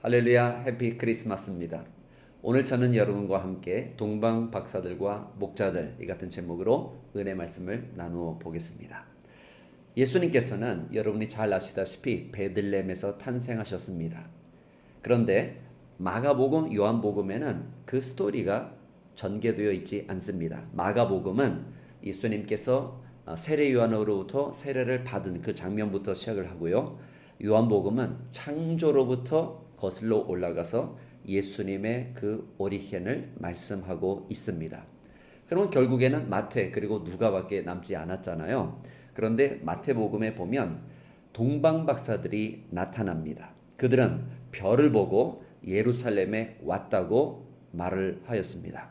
할렐루야 해피 크리스마스입니다. 오늘 저는 여러분과 함께 동방 박사들과 목자들 이 같은 제목으로 은혜 말씀을 나누어 보겠습니다. 예수님께서는 여러분이 잘 아시다시피 베들렘에서 탄생하셨습니다. 그런데 마가복음, 요한복음에는 그 스토리가 전개되어 있지 않습니다. 마가복음은 예수님께서 세례 요한으로부터 세례를 받은 그 장면부터 시작을 하고요. 요한복음은 창조로부터 거슬러 올라가서 예수님의 그 오리겐을 말씀하고 있습니다. 그러면 결국에는 마태 그리고 누가밖에 남지 않았잖아요. 그런데 마태복음에 보면 동방 박사들이 나타납니다. 그들은 별을 보고 예루살렘에 왔다고 말을 하였습니다.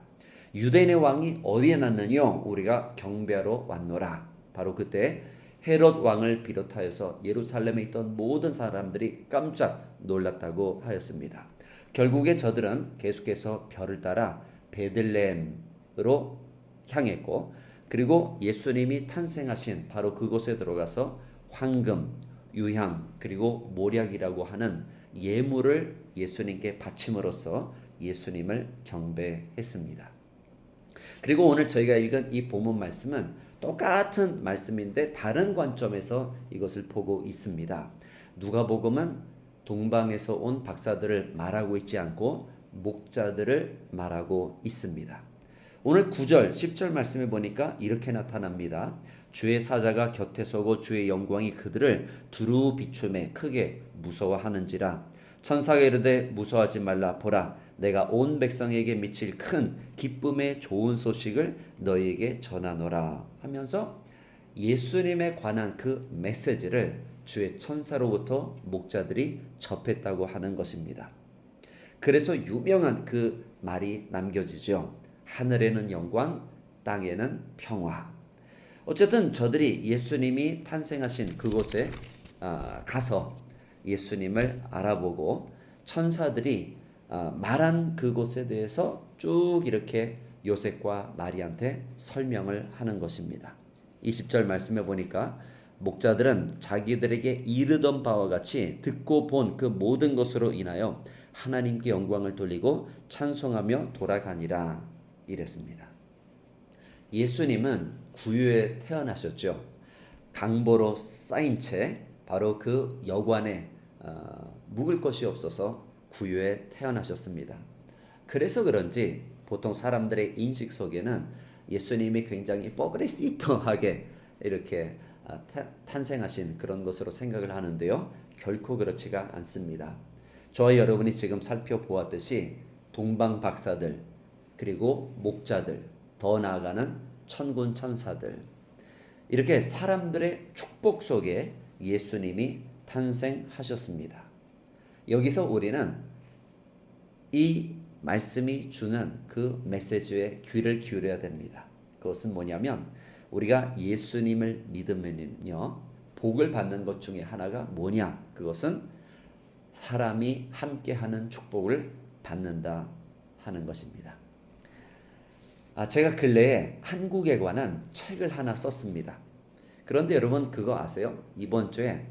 유대인의 왕이 어디에 났느뇨? 우리가 경배하러 왔노라. 바로 그때 헤롯 왕을 비롯하여서 예루살렘에 있던 모든 사람들이 깜짝 놀랐다고 하였습니다. 결국에 저들은 계속해서 별을 따라 베들레헴으로 향했고 그리고 예수님이 탄생하신 바로 그곳에 들어가서 황금, 유향 그리고 모략이라고 하는 예물을 예수님께 바침으로써 예수님을 경배했습니다. 그리고 오늘 저희가 읽은 이 본문 말씀은 똑같은 말씀인데 다른 관점에서 이것을 보고 있습니다. 누가복음은 동방에서 온 박사들을 말하고 있지 않고 목자들을 말하고 있습니다. 오늘 9절, 10절 말씀에 보니까 이렇게 나타납니다. 주의 사자가 곁에 서고 주의 영광이 그들을 두루 비춤에 크게 무서워하는지라 천사가 이르되 무서워하지 말라 보라 내가 온 백성에게 미칠 큰 기쁨의 좋은 소식을 너희에게 전하노라 하면서 예수님에 관한 그 메시지를 주의 천사로부터 목자들이 접했다고 하는 것입니다. 그래서 유명한 그 말이 남겨지죠. 하늘에는 영광, 땅에는 평화. 어쨌든 저들이 예수님이 탄생하신 그곳에 아, 가서 예수님을 알아보고 천사들이 아, 말한 그곳에 대해서 쭉 이렇게 요셉과 마리한테 설명을 하는 것입니다. 20절 말씀해 보니까 목자들은 자기들에게 이르던 바와 같이 듣고 본 그 모든 것으로 인하여 하나님께 영광을 돌리고 찬송하며 돌아가니라 이랬습니다. 예수님은 구유에 태어나셨죠. 강보로 쌓인 채 바로 그 여관에 어, 묵을 것이 없어서 구유에 태어나셨습니다. 그래서 그런지 보통 사람들의 인식 속에는 예수님이 굉장히 뽀그레시터하게 이렇게 아, 탄생하신 그런 것으로 생각을 하는데요. 결코 그렇지가 않습니다. 저와 여러분이 지금 살펴보았듯이 동방 박사들 그리고 목자들 더 나아가는 천군 천사들 이렇게 사람들의 축복 속에 예수님이 탄생하셨습니다. 여기서 우리는 이 말씀이 주는 그 메시지에 귀를 기울여야 됩니다. 그것은 뭐냐면 우리가 예수님을 믿으면요 복을 받는 것 중에 하나가 뭐냐? 그것은 사람이 함께하는 축복을 받는다 하는 것입니다. 아, 제가 근래에 한국에 관한 책을 하나 썼습니다. 그런데 여러분 그거 아세요? 이번 주에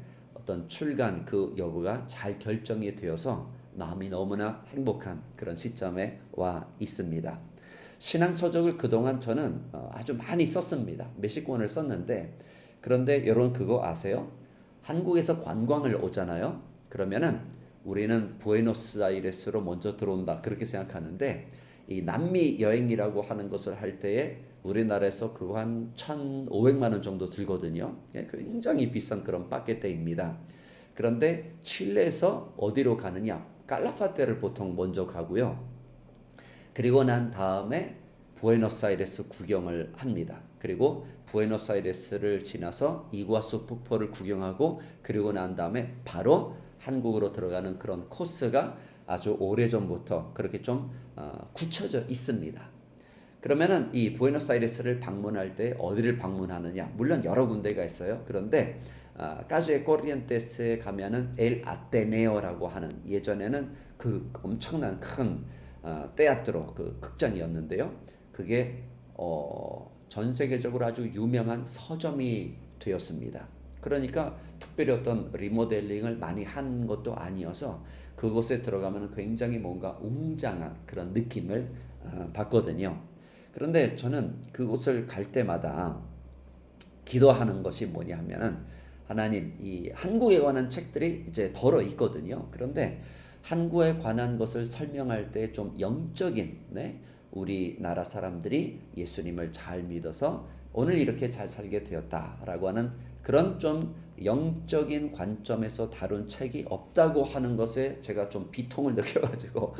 어떤 출간 그 여부가 잘 결정이 되어서 마음이 너무나 행복한 그런 시점에 와 있습니다. 신앙 서적을 그동안 저는 어, 아주 많이 썼습니다. 몇십 권을 썼는데 그런데 여러분 그거 아세요? 한국에서 관광을 오잖아요. 그러면은 우리는 부에노스아이레스로 먼저 들어온다 그렇게 생각하는데 이 남미 여행이라고 하는 것을 할 때에 우리나라에서 그거 한 1,500만 원 정도 들거든요. 예, 굉장히 비싼 그런 빠게테입니다. 그런데 칠레에서 어디로 가느냐? 깔라파테를 보통 먼저 가고요. 그리고 난 다음에 부에노스아이레스 구경을 합니다. 그리고 부에노스아이레스를 지나서 이구아수 폭포를 구경하고 그리고 난 다음에 바로 한국으로 들어가는 그런 코스가 아주 오래전부터 그렇게 좀 어, 굳혀져 있습니다. 그러면은 이 부에노스아이레스를 방문할 때 어디를 방문하느냐? 물론 여러 군데가 있어요. 그런데 아, 까지의 코리엔테스에 가면은 엘 아테네오라고 하는 예전에는 그 엄청난 큰 어, 테아트로 그 극장이었는데요. 그게 어, 전 세계적으로 아주 유명한 서점이 되었습니다. 그러니까 특별히 어떤 리모델링을 많이 한 것도 아니어서 그곳에 들어가면 굉장히 뭔가 웅장한 그런 느낌을 어, 받거든요. 그런데 저는 그곳을 갈 때마다 기도하는 것이 뭐냐 하면은 하나님 이 한국에 관한 책들이 이제 덜어 있거든요. 그런데 한국에 관한 것을 설명할 때 좀 영적인 네? 우리나라 사람들이 예수님을 잘 믿어서 오늘 이렇게 잘 살게 되었다라고 하는 그런 좀 영적인 관점에서 다룬 책이 없다고 하는 것에 제가 좀 비통을 느껴가지고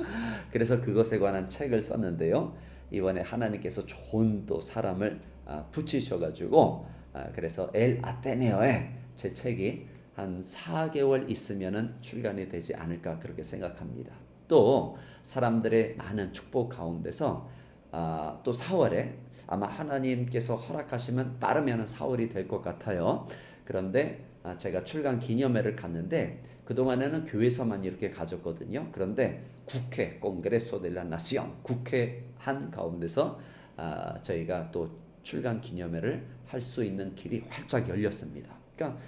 그래서 그것에 관한 책을 썼는데요. 이번에 하나님께서 좋은 또 사람을 아, 붙이셔가지고 아, 그래서 엘 아테네어에 제 책이 한 4개월 있으면은 출간이 되지 않을까 그렇게 생각합니다. 또 사람들의 많은 축복 가운데서 아, 또 4월에 아마 하나님께서 허락하시면 빠르면 4월이 될 것 같아요. 그런데 아, 제가 출간 기념회를 갔는데 그동안에는 교회에서만 이렇게 가졌거든요. 그런데 국회, 콩그레소 델라 나시온 국회 한 가운데서 아, 저희가 또 출간 기념회를 할 수 있는 길이 활짝 열렸습니다. 그러니까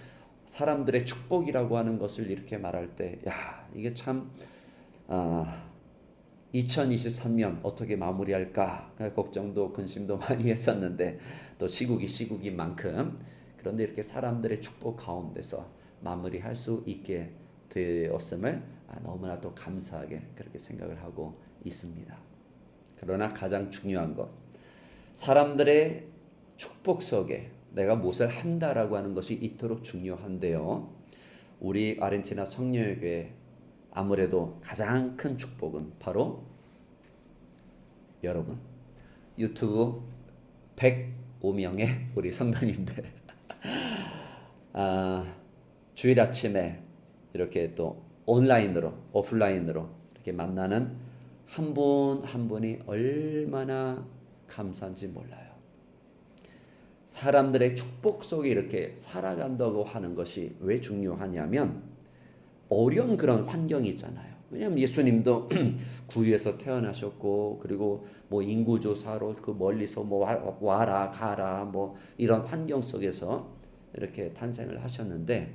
사람들의 축복이라고 하는 것을 이렇게 말할 때, 야 이게 참 아, 2023년 어떻게 마무리할까 걱정도 근심도 많이 했었는데 또 시국이 시국인 만큼 그런데 이렇게 사람들의 축복 가운데서 마무리할 수 있게 되었음을 아, 너무나 또 감사하게 그렇게 생각을 하고 있습니다. 그러나 가장 중요한 것 사람들의 축복 속에 내가 무엇을 한다라고 하는 것이 이토록 중요한데요. 우리 아르헨티나 성녀교회 아무래도 가장 큰 축복은 바로 여러분 유튜브 105명의 우리 성도님들 아, 주일 아침에 이렇게 또 온라인으로 오프라인으로 이렇게 만나는 한분한 분이 얼마나 감사한지 몰라요. 사람들의 축복 속에 이렇게 살아간다고 하는 것이 왜 중요하냐면 어려운 그런 환경이 있잖아요. 왜냐하면 예수님도 구유에서 태어나셨고 그리고 뭐 인구조사로 그 멀리서 뭐 와라 가라 뭐 이런 환경 속에서 이렇게 탄생을 하셨는데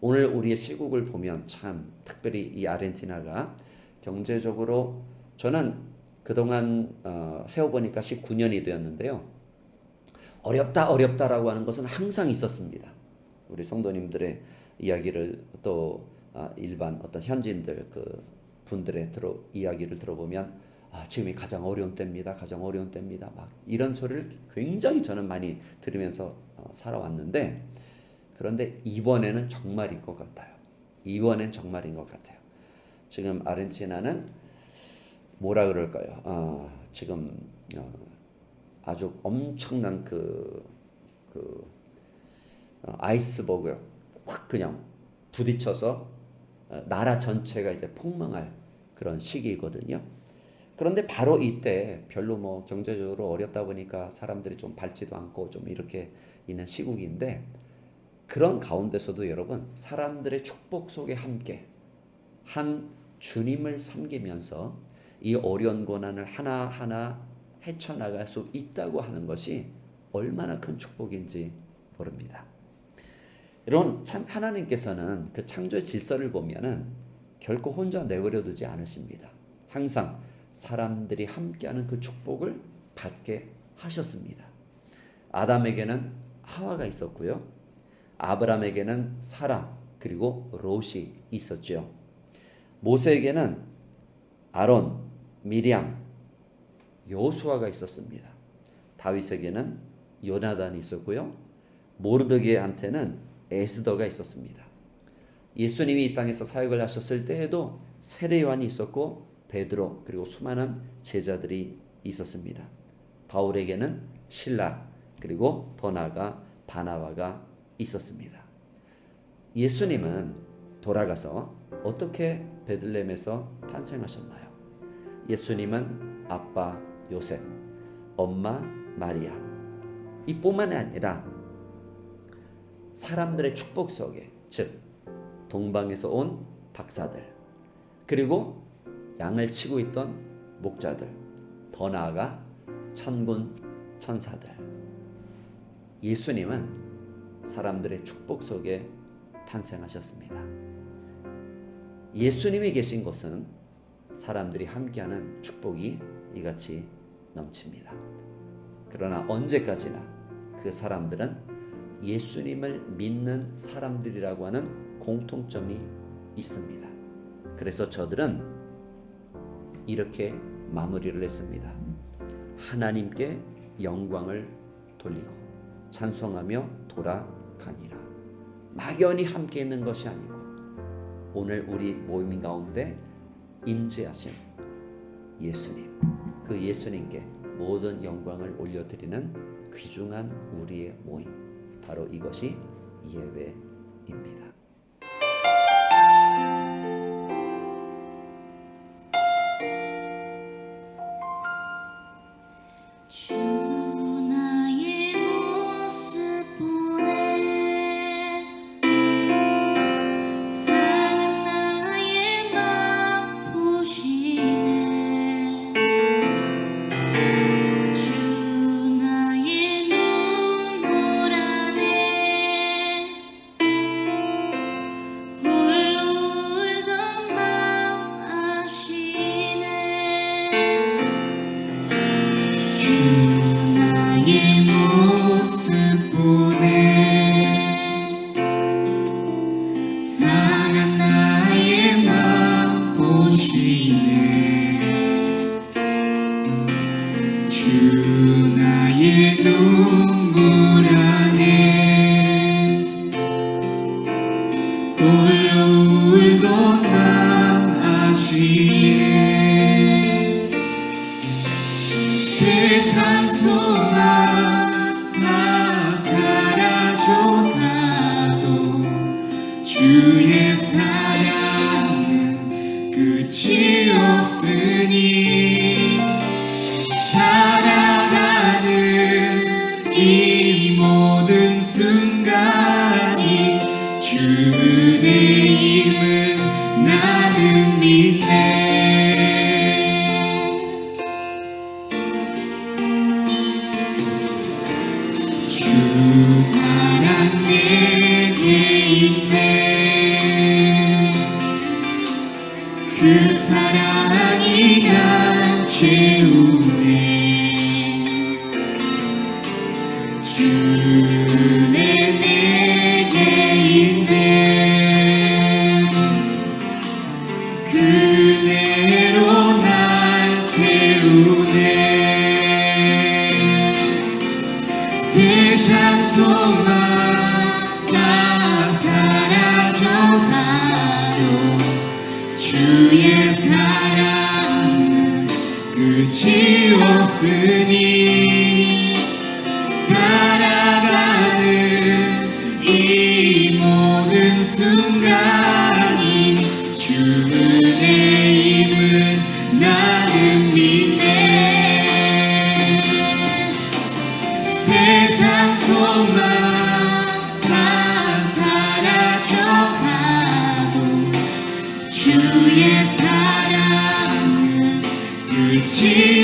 오늘 우리의 시국을 보면 참 특별히 이 아르헨티나가 경제적으로 저는 그동안 어, 세워보니까 19년이 되었는데요. 어렵다 어렵다라고 하는 것은 항상 있었습니다. 우리 성도님들의 이야기를 또 아, 일반 어떤 현지인들 그 분들의 들어 이야기를 들어보면 아, 지금이 가장 어려운 때입니다. 가장 어려운 때입니다. 막 이런 소리를 굉장히 저는 많이 들으면서 어, 살아왔는데 그런데 이번에는 정말인 것 같아요. 이번엔 정말인 것 같아요. 지금 아르헨티나는 뭐라 그럴까요? 어, 지금 어, 아주 엄청난 그, 그 어, 아이스버그 확 그냥 부딪혀서 어, 나라 전체가 이제 폭망할 그런 시기거든요. 그런데 바로 이때 별로 뭐 경제적으로 어렵다 보니까 사람들이 좀 밟지도 않고 좀 이렇게 있는 시국인데 그런 가운데서도 여러분 사람들의 축복 속에 함께 한 주님을 섬기면서 이 어려운 고난을 하나하나 헤쳐나갈 수 있다고 하는 것이 얼마나 큰 축복인지 모릅니다. 여러분 참 하나님께서는 그 창조의 질서를 보면은 결코 혼자 내버려 두지 않으십니다. 항상 사람들이 함께하는 그 축복을 받게 하셨습니다. 아담에게는 하와가 있었고요. 아브람에게는 사라 그리고 롯이 있었죠. 모세에게는 아론, 미리암, 여수아가 있었습니다. 다윗에게는 요나단이 있었고요. 모르드게한테는 에스더가 있었습니다. 예수님이 이 땅에서 사역을 하셨을 때에도 세례 요한이 있었고 베드로 그리고 수많은 제자들이 있었습니다. 바울에게는 신라 그리고 더 나아가 바나바가 있었습니다. 예수님은 돌아가서 어떻게 베들렘에서 탄생하셨나요? 예수님은 아빠 요셉, 엄마 마리아 이뿐만이 아니라 사람들의 축복 속에 즉 동방에서 온 박사들 그리고 양을 치고 있던 목자들 더 나아가 천군 천사들 예수님은 사람들의 축복 속에 탄생하셨습니다. 예수님이 계신 곳은 사람들이 함께하는 축복이 이같이 넘칩니다. 그러나 언제까지나 그 사람들은 예수님을 믿는 사람들이라고 하는 공통점이 있습니다. 그래서 저들은 이렇게 마무리를 했습니다. 하나님께 영광을 돌리고 찬송하며 돌아가니라. 막연히 함께 있는 것이 아니고 오늘 우리 모임 가운데 임재하신 예수님, 그 예수님께 모든 영광을 올려드리는 귀중한 우리의 모임. 바로 이것이 예배입니다. Veni 그 사랑이 같이 우리 口をつに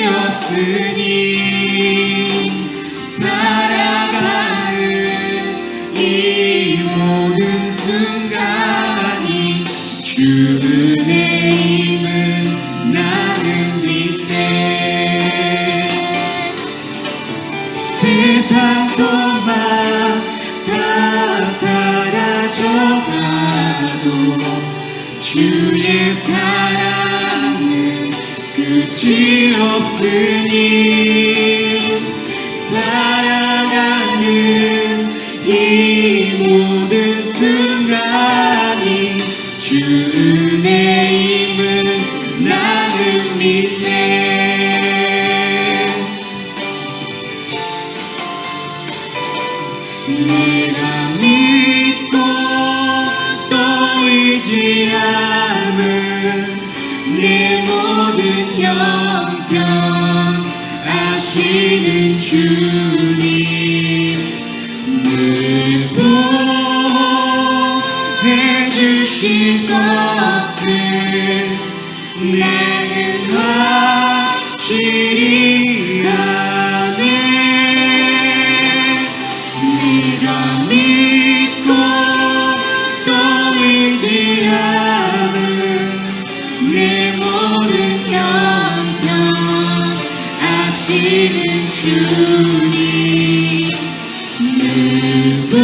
をさあ 끝이 없으니. Indomitable